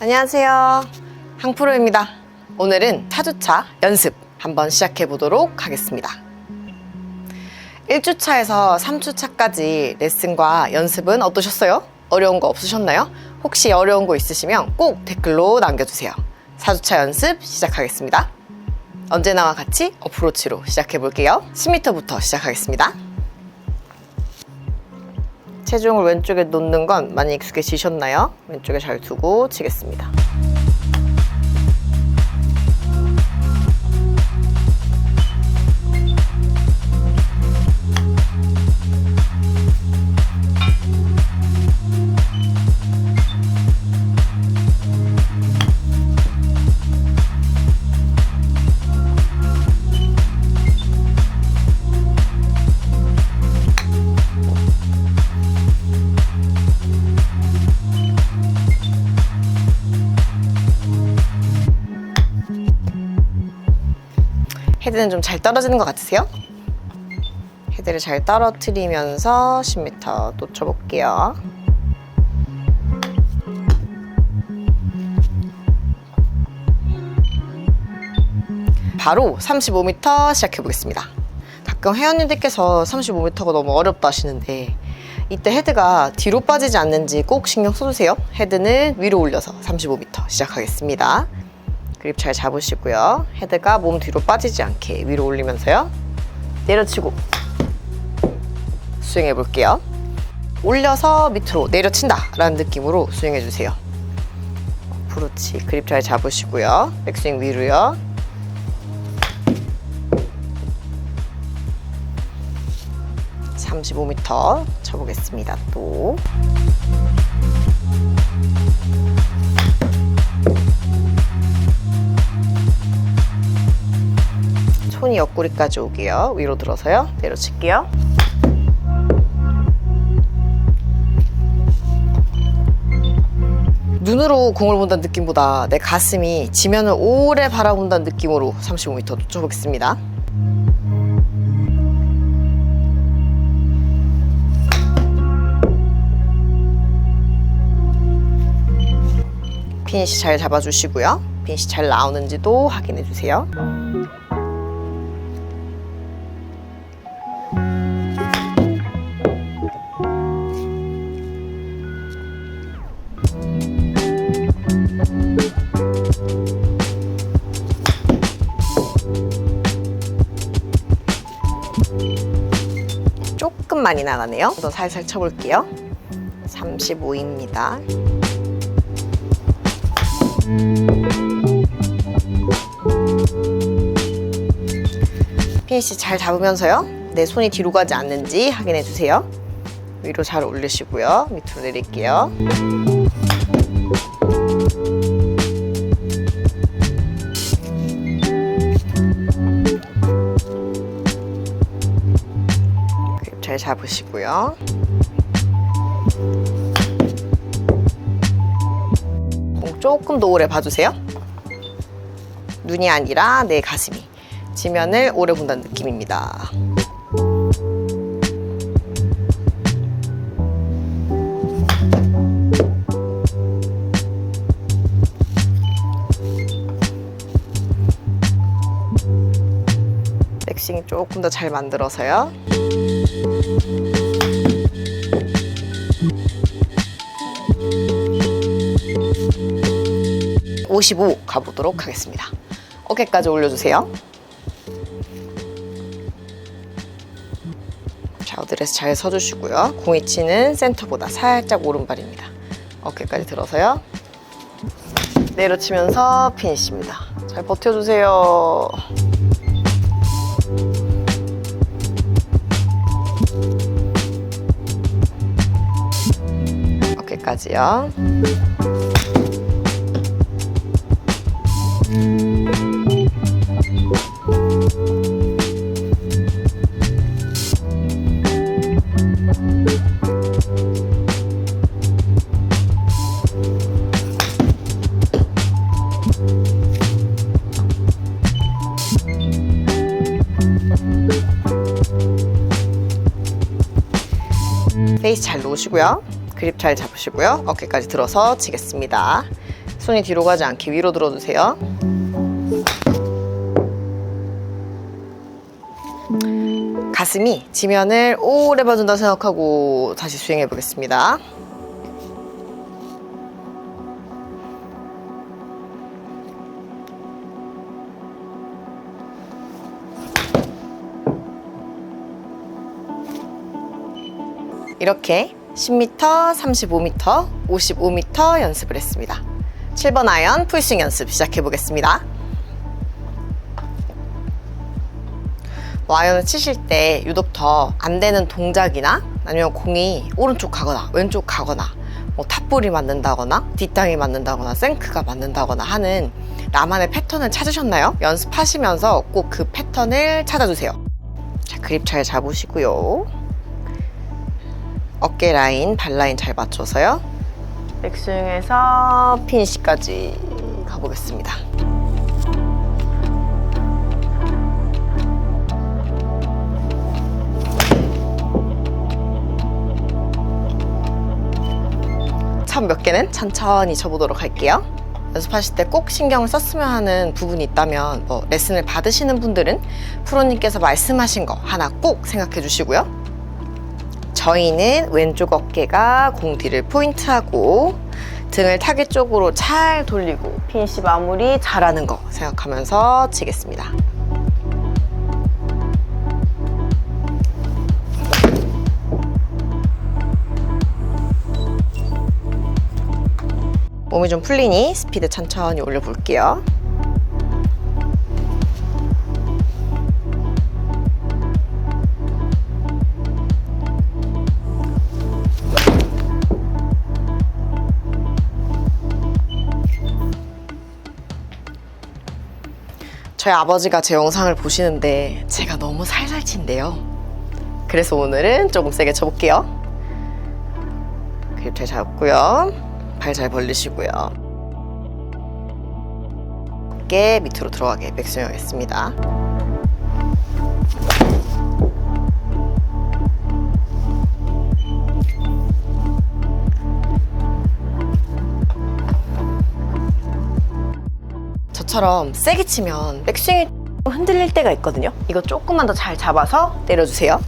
안녕하세요. 항프로입니다. 오늘은 차주차 연습 한번 시작해 보도록 하겠습니다. 1주차에서 3주차까지 레슨과 연습은 어떠셨어요? 어려운 거 없으셨나요? 혹시 어려운 거 있으시면 꼭 댓글로 남겨주세요. 4주차 연습 시작하겠습니다. 언제나와 같이 어프로치로 시작해 볼게요. 10m부터 시작하겠습니다. 체중을 왼쪽에 놓는 건 많이 익숙해지셨나요? 왼쪽에 잘 두고 치겠습니다. 헤드는 좀 잘 떨어지는 것 같으세요? 헤드를 잘 떨어뜨리면서 10m 놓쳐볼게요. 바로 35m 시작해 보겠습니다. 가끔 회원님들께서 35m가 너무 어렵다 하시는데 이때 헤드가 뒤로 빠지지 않는지 꼭 신경 써주세요. 헤드는 위로 올려서 35m 시작하겠습니다. 그립 잘 잡으시고요. 헤드가 몸 뒤로 빠지지 않게 위로 올리면서요. 내려치고 스윙해 볼게요. 올려서 밑으로 내려친다 라는 느낌으로 스윙해 주세요. 그렇지. 그립 잘 잡으시고요. 백스윙 위로요. (35m) 쳐보겠습니다 또 옆구리까지 오게요. 위로 들어서요. 내려칠게요. 눈으로 공을 본다는 느낌보다 내 가슴이 지면을 오래 바라본다는 느낌으로 35m 놓쳐보겠습니다. 피니시 잘 잡아주시고요. 피니시 잘 나오는지도 확인해 주세요. 많이 나가네요. 더 살살 쳐볼게요. 35입니다. 피니시 잘 잡으면서요. 내 손이 뒤로 가지 않는지 확인해 주세요. 위로 잘 올리시고요. 밑으로 내릴게요. 잡으시고요. 공 조금 더 오래 봐주세요. 눈이 아니라 내 가슴이 지면을 오래 본다는 느낌입니다. 백싱 조금 더 잘 만들어서요. (55) 가보도록 하겠습니다. 어깨까지 올려주세요. 자 어드레스 잘 서주시고요. 공 위치는 센터보다 살짝 오른발입니다. 어깨까지 들어서요. 내려치면서 피니시입니다. 잘 버텨주세요 어깨까지요. 페이스 잘 놓으시고요. 그립 잘 잡으시고요. 어깨까지 들어서 치겠습니다. 손이 뒤로 가지 않게 위로 들어주세요. 가슴이 지면을 오래 봐준다 생각하고 다시 수행해 보겠습니다. 이렇게 10m, 35m, 55m 연습을 했습니다. 7번 아이언 풀스윙 연습 시작해 보겠습니다. 뭐 아이언을 치실 때 유독 더 안 되는 동작이나 아니면 공이 오른쪽 가거나 왼쪽 가거나 뭐 탑볼이 맞는다거나 뒷땅이 맞는다거나 생크가 맞는다거나 하는 나만의 패턴을 찾으셨나요? 연습하시면서 꼭 그 패턴을 찾아주세요. 자, 그립 잘 잡으시고요. 어깨 라인, 발 라인 잘 맞춰서요. 백스윙에서 피니시까지 가보겠습니다. 첫 몇 개는 천천히 쳐보도록 할게요. 연습하실 때 꼭 신경을 썼으면 하는 부분이 있다면 뭐 레슨을 받으시는 분들은 프로님께서 말씀하신 거 하나 꼭 생각해 주시고요. 저희는 왼쪽 어깨가 공 뒤를 포인트하고 등을 타겟 쪽으로 잘 돌리고 피니시 마무리 잘하는 거 생각하면서 치겠습니다. 몸이 좀 풀리니 스피드 천천히 올려볼게요. 저희 아버지가 제 영상을 보시는데 제가 너무 살살 친대요. 그래서 오늘은 조금 세게 쳐볼게요. 그립 잘 잡고요. 발 잘 벌리시고요. 어깨 밑으로 들어가게 백스윙 하겠습니다. 저처럼 세게 치면 백스윙이 좀 흔들릴 때가 있거든요. 이거 조금만 더 잘 잡아서 때려주세요.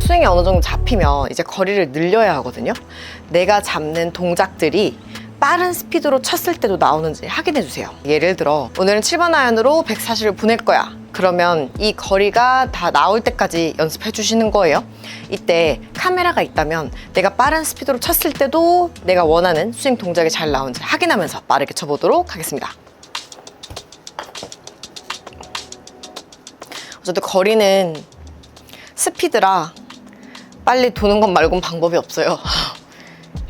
스윙이 어느 정도 잡히면 이제 거리를 늘려야 하거든요. 내가 잡는 동작들이 빠른 스피드로 쳤을 때도 나오는지 확인해 주세요. 예를 들어 오늘은 7번 아이언으로 140을 보낼 거야. 그러면 이 거리가 다 나올 때까지 연습해 주시는 거예요. 이때 카메라가 있다면 내가 빠른 스피드로 쳤을 때도 내가 원하는 스윙 동작이 잘 나오는지 확인하면서 빠르게 쳐보도록 하겠습니다. 어쨌든 거리는 스피드라 빨리 도는 것 말고는 방법이 없어요.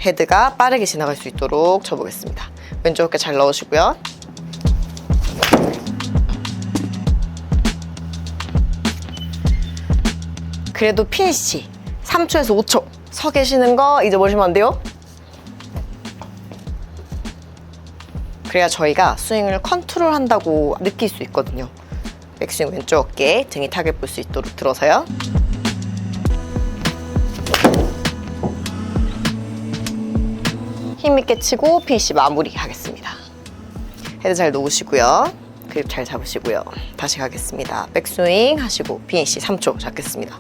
헤드가 빠르게 지나갈 수 있도록 쳐보겠습니다. 왼쪽 어깨 잘 넣으시고요. 그래도 피니시 3초에서 5초 서 계시는 거 잊어버리시면 안 돼요. 그래야 저희가 스윙을 컨트롤 한다고 느낄 수 있거든요. 백스윙 왼쪽 어깨 등이 타겟 볼 수 있도록 들어서요. 힘있게 치고 피니시 마무리 하겠습니다. 헤드 잘 놓으시고요. 그립 잘 잡으시고요. 다시 가겠습니다. 백스윙 하시고 피니시 3초 잡겠습니다.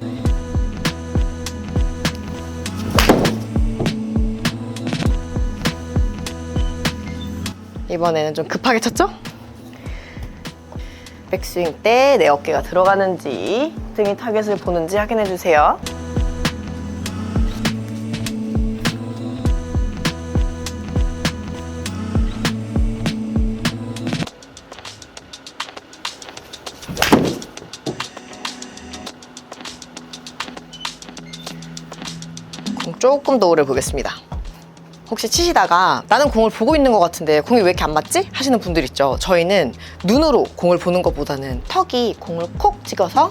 이번에는 좀 급하게 쳤죠? 백스윙 때 내 어깨가 들어가는지 등이 타겟을 보는지 확인해 주세요. 조금 더 오래 보겠습니다. 혹시 치시다가 나는 공을 보고 있는 것 같은데 공이 왜 이렇게 안 맞지? 하시는 분들 있죠. 저희는 눈으로 공을 보는 것보다는 턱이 공을 콕 찍어서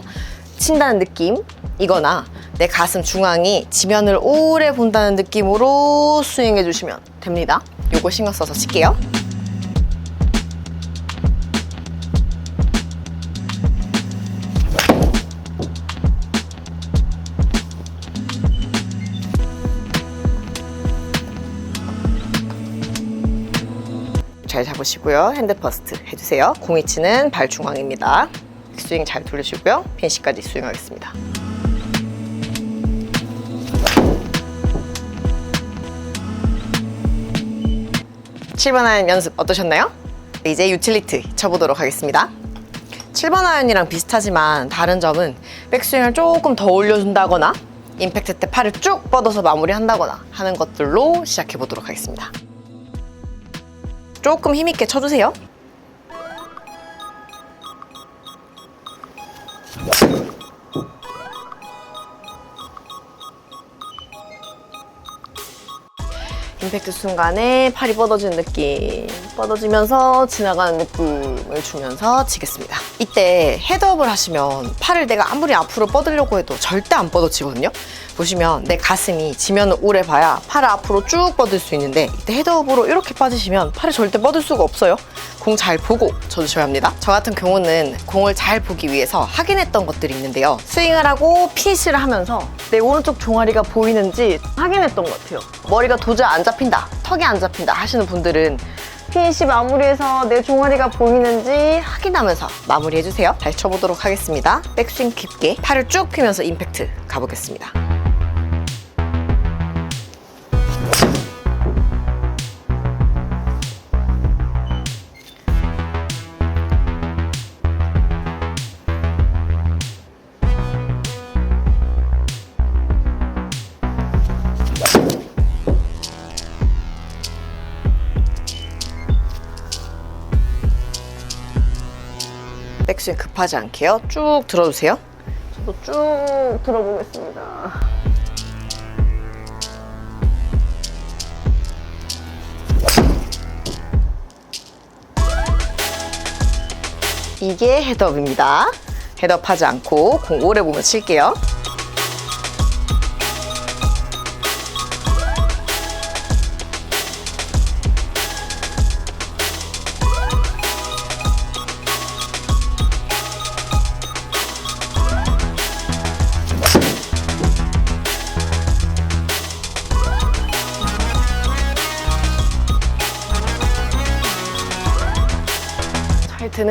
친다는 느낌이거나 내 가슴 중앙이 지면을 오래 본다는 느낌으로 스윙해 주시면 됩니다. 요거 신경 써서 칠게요. 잘 잡으시고요. 핸드 퍼스트 해주세요. 공이 치는 발 중앙입니다. 스윙 잘 돌리시고요. 핀시까지 스윙하겠습니다. 칠번 아이언 연습 어떠셨나요? 이제 유틸리티 쳐보도록 하겠습니다. 7번 아이언이랑 비슷하지만 다른 점은 백스윙을 조금 더 올려준다거나 임팩트 때 팔을 쭉 뻗어서 마무리한다거나 하는 것들로 시작해 보도록 하겠습니다. 조금 힘있게 쳐주세요. 임팩트 순간에 팔이 뻗어지는 느낌. 뻗어지면서 지나가는 느낌을 주면서 치겠습니다. 이때 헤드업을 하시면 팔을 내가 아무리 앞으로 뻗으려고 해도 절대 안 뻗어지거든요 보시면 내 가슴이 지면을 오래 봐야 팔을 앞으로 쭉 뻗을 수 있는데 이때 헤드업으로 이렇게 빠지시면 팔을 절대 뻗을 수가 없어요. 공 잘 보고 쳐주셔야 합니다. 저 같은 경우는 공을 잘 보기 위해서 확인했던 것들이 있는데요. 스윙을 하고 피니시를 하면서 내 오른쪽 종아리가 보이는지 확인했던 것 같아요. 머리가 도저히 안 잡힌다 턱이 안 잡힌다 하시는 분들은 피니시 마무리해서 내 종아리가 보이는지 확인하면서 마무리해주세요. 다시 쳐보도록 하겠습니다. 백스윙 깊게 팔을 쭉 펴면서 임팩트 가보겠습니다 백스윙 급하지 않게요? 쭉 들어주세요. 저도 쭉 들어보겠습니다. 이게 헤드업입니다. 헤드업 하지 않고 공 오래 보면 칠게요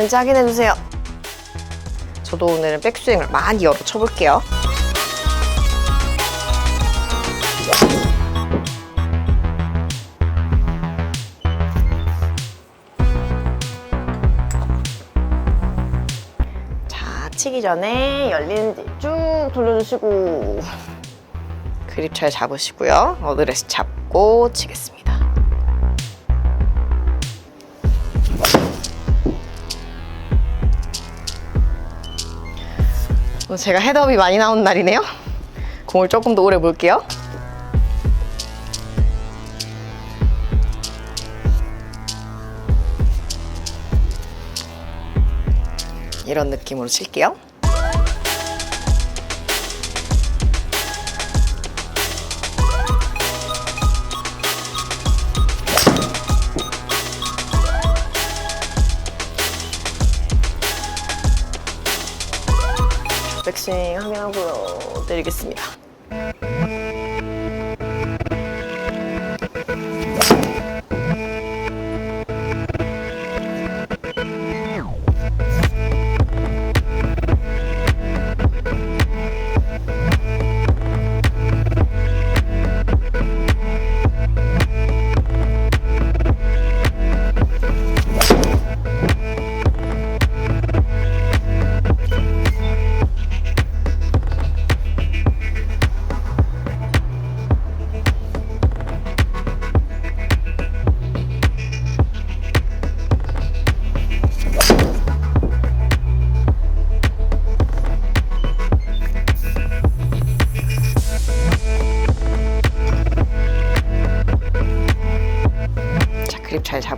잘 드는지 확인해주세요. 저도 오늘은 백스윙을 많이 열어 쳐볼게요. 자, 치기 전에 열리는지 쭉 돌려주시고 그립 잘 잡으시고요. 어드레스 잡고 치겠습니다. 오늘 제가 헤드업이 많이 나오는 날이네요. 공을 조금 더 오래 볼게요. 이런 느낌으로 칠게요. 백스윙 확인하고요. 내리겠습니다.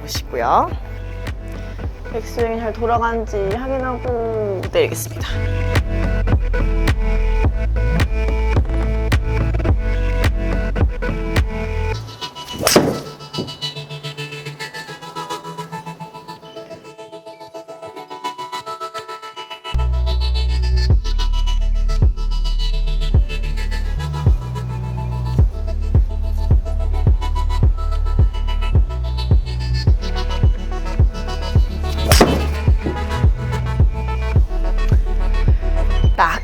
잡으시고요. 백스윙이 잘 돌아가는지 확인하고 내리겠습니다.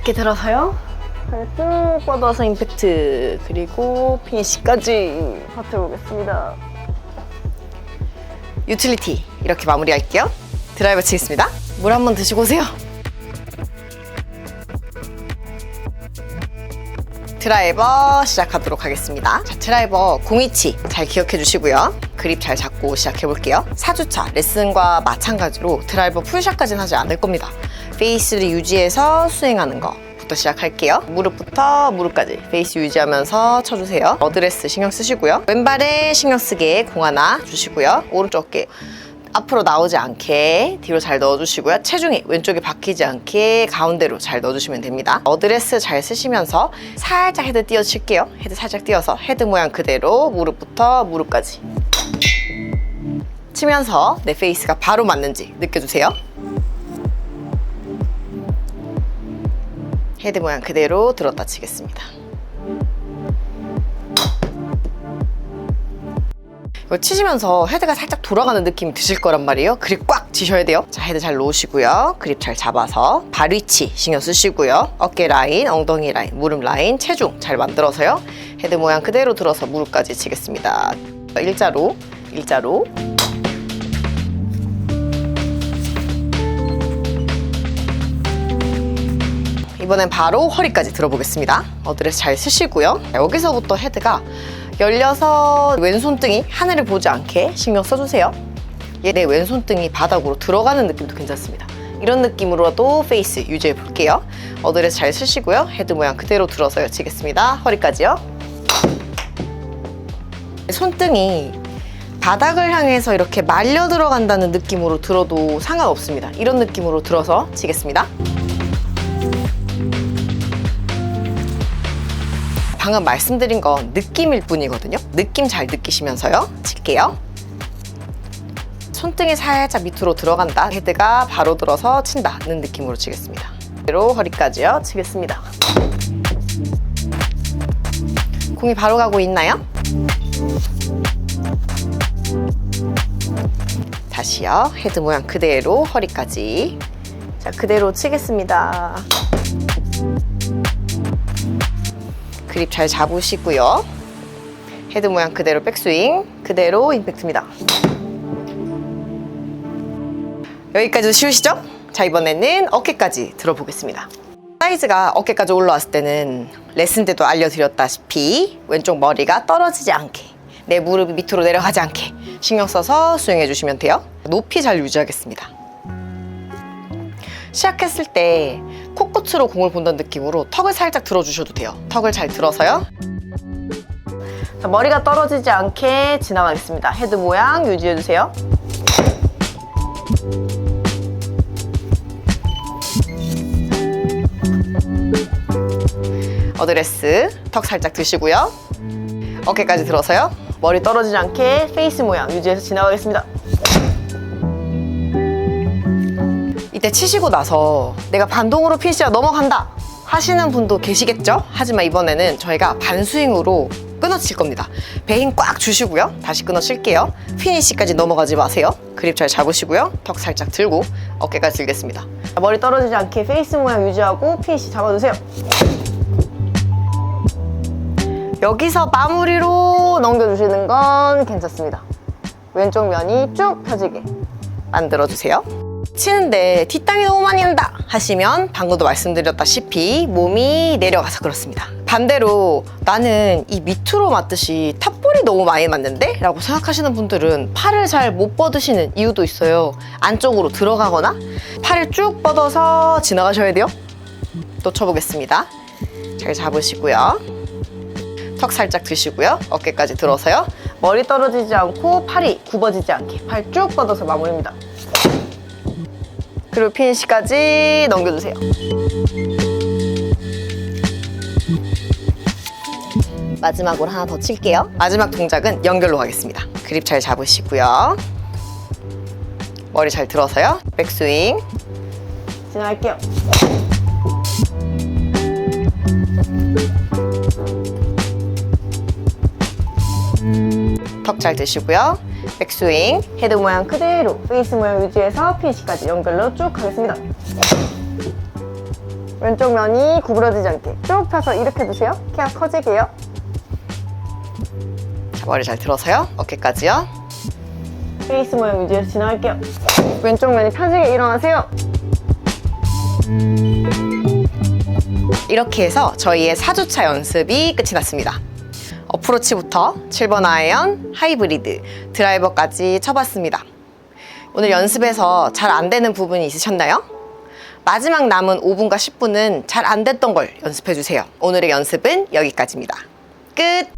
낮게 들어서요. 팔쭉 뻗어서 임팩트 그리고 피니시까지 버텨보겠습니다. 유틸리티 이렇게 마무리할게요. 드라이버 치겠습니다. 물 한 번 드시고 오세요. 드라이버 시작하도록 하겠습니다. 자, 드라이버 공이치 잘 기억해 주시고요. 그립 잘 잡고 시작해 볼게요. 4주차 레슨과 마찬가지로 드라이버 풀샷까지는 하지 않을 겁니다. 페이스를 유지해서 스윙하는 거 부터 시작할게요. 무릎부터 무릎까지 페이스 유지하면서 쳐주세요. 어드레스 신경 쓰시고요. 왼발에 신경 쓰게 공 하나 주시고요. 오른쪽 어깨 앞으로 나오지 않게 뒤로 잘 넣어주시고요. 체중이 왼쪽에 박히지 않게 가운데로 잘 넣어주시면 됩니다. 어드레스 잘 쓰시면서 살짝 헤드 띄워칠게요. 헤드 살짝 띄워서 헤드 모양 그대로 무릎부터 무릎까지 치면서 내 페이스가 바로 맞는지 느껴주세요. 헤드 모양 그대로 들었다 치겠습니다. 이거 치시면서 헤드가 살짝 돌아가는 느낌이 드실 거란 말이에요. 그립 꽉 쥐셔야 돼요. 자, 헤드 잘 놓으시고요. 그립 잘 잡아서 발 위치 신경 쓰시고요. 어깨 라인, 엉덩이 라인, 무릎 라인, 체중 잘 만들어서요. 헤드 모양 그대로 들어서 무릎까지 치겠습니다. 일자로, 일자로. 이번엔 바로 허리까지 들어보겠습니다. 어드레스 잘 쓰시고요. 자, 여기서부터 헤드가 열려서 왼손등이 하늘을 보지 않게 신경 써주세요. 얘내 왼손등이 바닥으로 들어가는 느낌도 괜찮습니다. 이런 느낌으로도 페이스 유지해 볼게요. 어드레스 잘 쓰시고요. 헤드 모양 그대로 들어서 여치겠습니다. 허리까지요. 손등이 바닥을 향해서 이렇게 말려 들어간다는 느낌으로 들어도 상관없습니다. 이런 느낌으로 들어서 치겠습니다. 방금 말씀드린 건 느낌일 뿐이거든요. 느낌 잘 느끼시면서요. 칠게요. 손등이 살짝 밑으로 들어간다. 헤드가 바로 들어서 친다는 느낌으로 치겠습니다. 그대로 허리까지요. 치겠습니다. 공이 바로 가고 있나요? 다시요. 헤드 모양 그대로 허리까지. 자, 그대로 치겠습니다. 그립 잘 잡으시고요. 헤드 모양 그대로 백스윙, 그대로 임팩트입니다. 여기까지도 쉬우시죠? 자, 이번에는 어깨까지 들어보겠습니다. 사이즈가 어깨까지 올라왔을 때는 레슨 때도 알려드렸다시피 왼쪽 머리가 떨어지지 않게 내 무릎이 밑으로 내려가지 않게 신경 써서 수행해 주시면 돼요. 높이 잘 유지하겠습니다. 시작했을 때 코끝으로 공을 본다는 느낌으로 턱을 살짝 들어주셔도 돼요. 턱을 잘 들어서요. 자, 머리가 떨어지지 않게 지나가겠습니다. 헤드 모양 유지해주세요. 어드레스 턱 살짝 드시고요. 어깨까지 들어서요. 머리 떨어지지 않게 페이스 모양 유지해서 지나가겠습니다. 이때 치시고 나서 내가 반동으로 피니시가 넘어간다 하시는 분도 계시겠죠? 하지만 이번에는 저희가 반스윙으로 끊어칠 겁니다. 배힘꽉 주시고요. 다시 끊어칠게요. 피니시까지 넘어가지 마세요. 그립 잘 잡으시고요. 턱 살짝 들고 어깨까지 들겠습니다. 머리 떨어지지 않게 페이스 모양 유지하고 피니시 잡아주세요. 여기서 마무리로 넘겨주시는 건 괜찮습니다. 왼쪽 면이 쭉 펴지게 만들어주세요. 치는데 뒷땅이 너무 많이 난다 하시면 방금도 말씀드렸다시피 몸이 내려가서 그렇습니다. 반대로 나는 이 밑으로 맞듯이 탑볼이 너무 많이 맞는데? 라고 생각하시는 분들은 팔을 잘 못 뻗으시는 이유도 있어요. 안쪽으로 들어가거나 팔을 쭉 뻗어서 지나가셔야 돼요. 또 쳐보겠습니다. 잘 잡으시고요. 턱 살짝 드시고요. 어깨까지 들어서요. 머리 떨어지지 않고 팔이 굽어지지 않게 팔 쭉 뻗어서 마무리입니다. 그리고 피니시까지 넘겨주세요. 마지막으로 하나 더 칠게요. 마지막 동작은 연결로 가겠습니다. 그립 잘 잡으시고요. 머리 잘 들어서요. 백스윙. 지나갈게요. 턱 잘 드시고요. 백스윙, 헤드 모양 그대로 페이스 모양 유지해서 피니시까지 연결로 쭉 가겠습니다. 왼쪽 면이 구부러지지 않게 쭉 펴서 이렇게 두세요. 키가 커지게요. 자, 머리 잘 들어서요. 어깨까지요. 페이스 모양 유지해서 진행할게요. 왼쪽 면이 펴지게 일어나세요. 이렇게 해서 저희의 4주차 연습이 끝이 났습니다. 어프로치부터 7번 아이언, 하이브리드, 드라이버까지 쳐봤습니다. 오늘 연습에서 잘 안 되는 부분이 있으셨나요? 마지막 남은 5분과 10분은 잘 안 됐던 걸 연습해 주세요. 오늘의 연습은 여기까지입니다. 끝!